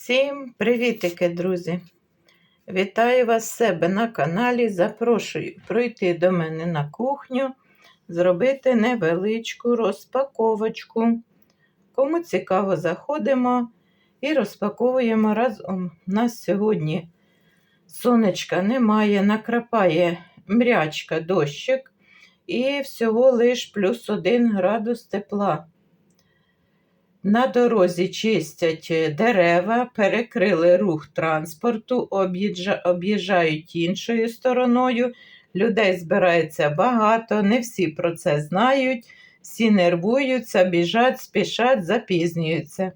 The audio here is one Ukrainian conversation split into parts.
Всім привітики, друзі! Вітаю вас себе на каналі. Запрошую пройти до мене на кухню, зробити невеличку розпаковочку. Кому цікаво, заходимо і розпаковуємо разом. У нас сьогодні сонечка немає, накрапає мрячка дощик і всього лиш плюс один градус тепла. На дорозі чистять е, дерева, перекрили рух транспорту, об'їжджають іншою стороною. Людей збирається багато, не всі про це знають, всі нервуються, біжать, спішать, запізнюються.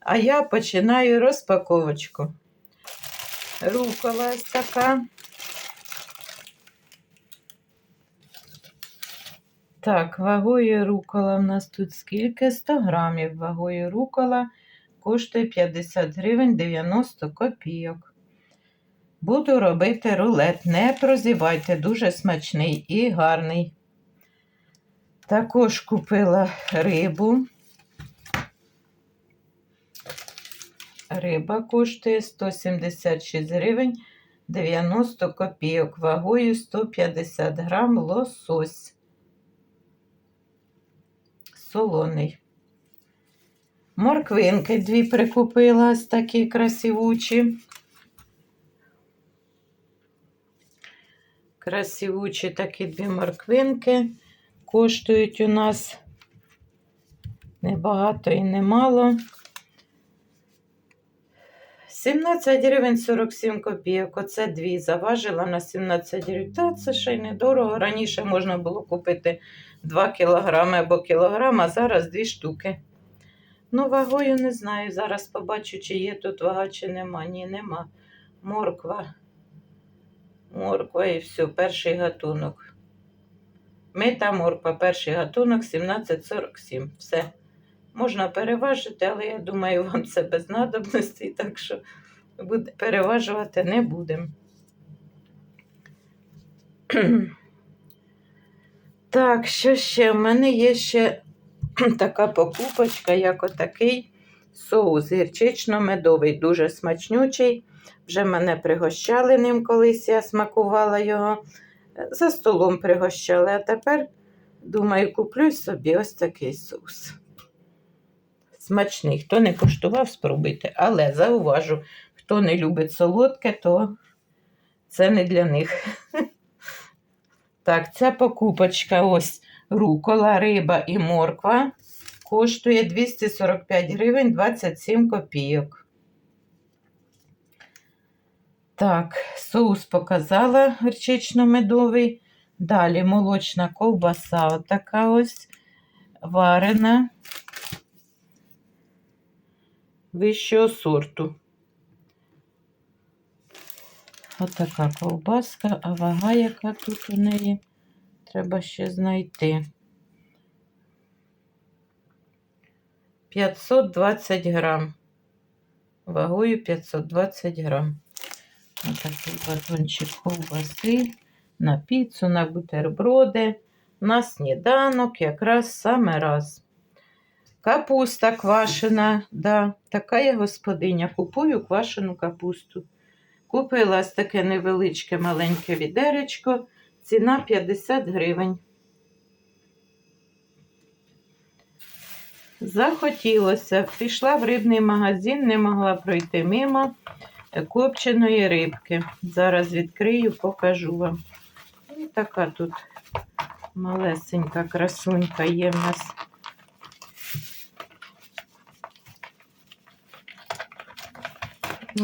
А я починаю розпаковочку. Рукола ось така. Так, вагою рукола в нас тут скільки? 100 грамів вагою рукола коштує 50 гривень 90 копійок. Буду робити рулет. Не прозівайте, дуже смачний і гарний. Також купила рибу. Риба коштує 176 гривень 90 копійок, вагою 150 грам лосось солоний. Морквинки дві прикупила такі красивучі. Красивучі такі дві морквинки. Коштують у нас небагато і немало. 17 гривень 47 копійок. Оце дві заважила на 17 гривень. Та це ще й недорого. Раніше можна було купити 2 кілограми або кілограм, а зараз дві штуки. Ну, вагою не знаю. Зараз побачу, чи є тут вага, чи нема. Ні, нема. Морква. Морква і все, перший гатунок. Мита морква, перший гатунок 17,47. Все. Можна переважити, але я думаю, вам це без надобності, так що переважувати не будемо. Так, що ще? У мене є ще така покупочка, як отакий соус гірчично-медовий, дуже смачнючий. Вже мене пригощали ним колись, я смакувала його. За столом пригощали, а тепер, думаю, куплю собі ось такий соус. Смачний. Хто не коштував, спробуйте. Але зауважу, хто не любить солодке, то це не для них. Так, ця покупочка ось рукола, риба і морква коштує 245 гривень 27 копійок. Так, соус показала гірчично-медовий. Далі молочна ковбаса, отака ось варена вищого сорту. Отака ковбаска, а вага, яка тут у неї, треба ще знайти. 520 грам. Вагою 520 грам. Отакий батончик ковбаси на піцу, на бутерброди, на сніданок, якраз саме раз. Капуста квашена, да, така я господиня. Купую квашену капусту. Купила ось таке невеличке маленьке відеречко, ціна 50 гривень. Захотілося, пішла в рибний магазин, не могла пройти мимо копченої рибки. Зараз відкрию, покажу вам. І така тут малесенька красунька є в нас.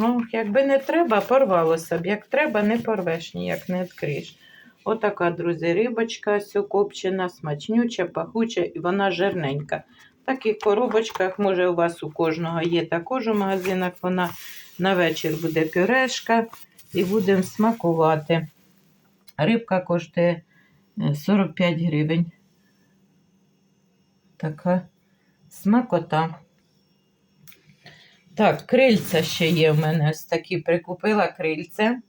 Ну, якби не треба, порвалося б. Як треба, не порвеш, ніяк не відкриєш. Отака, друзі, рибочка, ось копчена, смачнюча, пахуча і вона жирненька. В таких коробочках, може, у вас у кожного є також у магазинах. Вона на вечір буде пюрешка і будемо смакувати. Рибка коштує е, 45 гривень. Така смакота. Так, крильця ще є в мене ось такі прикупила крильце.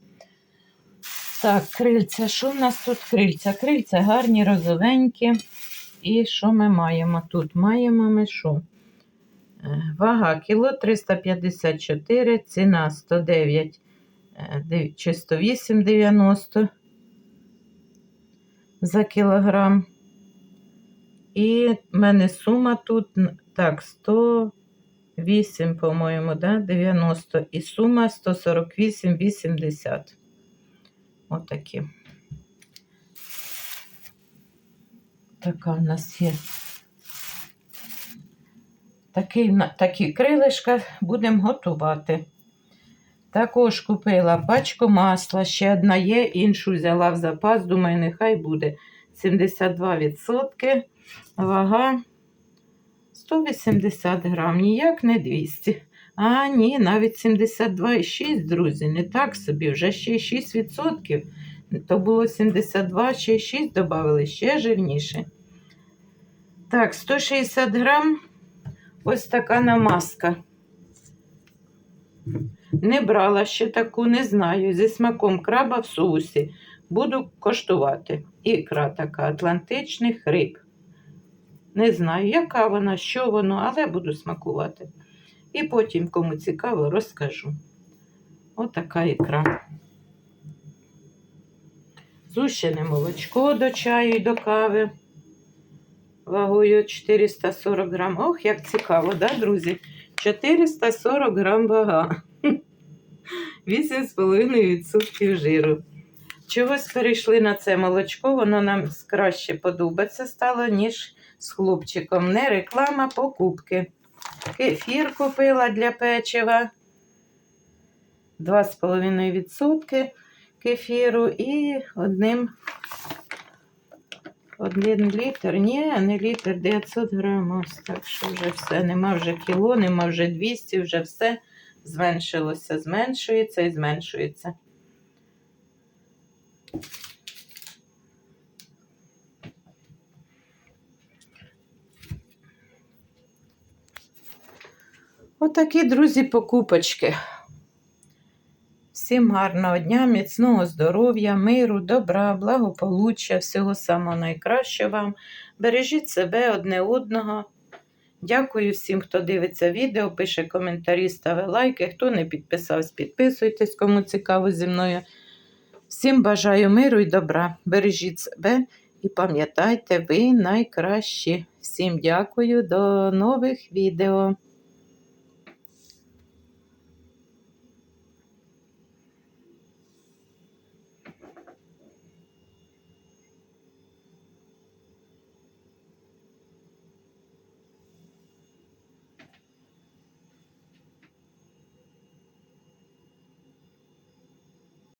Так, крильця. Що в нас тут крильця? Крильця гарні, розовенькі. І що ми маємо тут? Маємо ми що? Е, вага кіло 354, ціна 109 е, чи 108,90 за кілограм. І в мене сума тут, так, 100. 8, по-моєму, да? 90 і сума 148,80. Отакі. Така в нас є. Такі, такі крилишка будемо готувати. Також купила пачку масла, ще одна є, іншу взяла в запас, думаю, нехай буде 72%. Вага 180 грам, ніяк не 200. А, ні, навіть 72,6, друзі, не так собі, вже ще 6%. То було 72, ще й 6 додали, ще жирніше. Так, 160 грам. Ось така намазка. Не брала ще таку, не знаю. Зі смаком краба в соусі. Буду коштувати. Ікра така атлантичних риб. Не знаю, яка вона, що воно, але буду смакувати. І потім, кому цікаво, розкажу. Отака ікра. Зущене молочко до чаю і до кави. Вагою 440 грам. Ох, як цікаво, да, друзі? 440 грам вага. 8,5% жиру. Чогось перейшли на це молочко, воно нам краще подобається стало, ніж з хлопчиком. Не реклама, покупки. Кефір купила для печива. 2,5% кефіру і одним один літр. Ні, не літр, 900 грам. Ось так що вже все. Нема вже кіло, нема вже 200, вже все зменшилося, зменшується і зменшується. Отакі, друзі, покупочки. Всім гарного дня, міцного здоров'я, миру, добра, благополуччя, всього самого найкращого вам. Бережіть себе одне одного. Дякую всім, хто дивиться відео, пише коментарі, ставить лайки. Хто не підписався, підписуйтесь, кому цікаво зі мною. Всім бажаю миру і добра. Бережіть себе і пам'ятайте, ви найкращі. Всім дякую, до нових відео.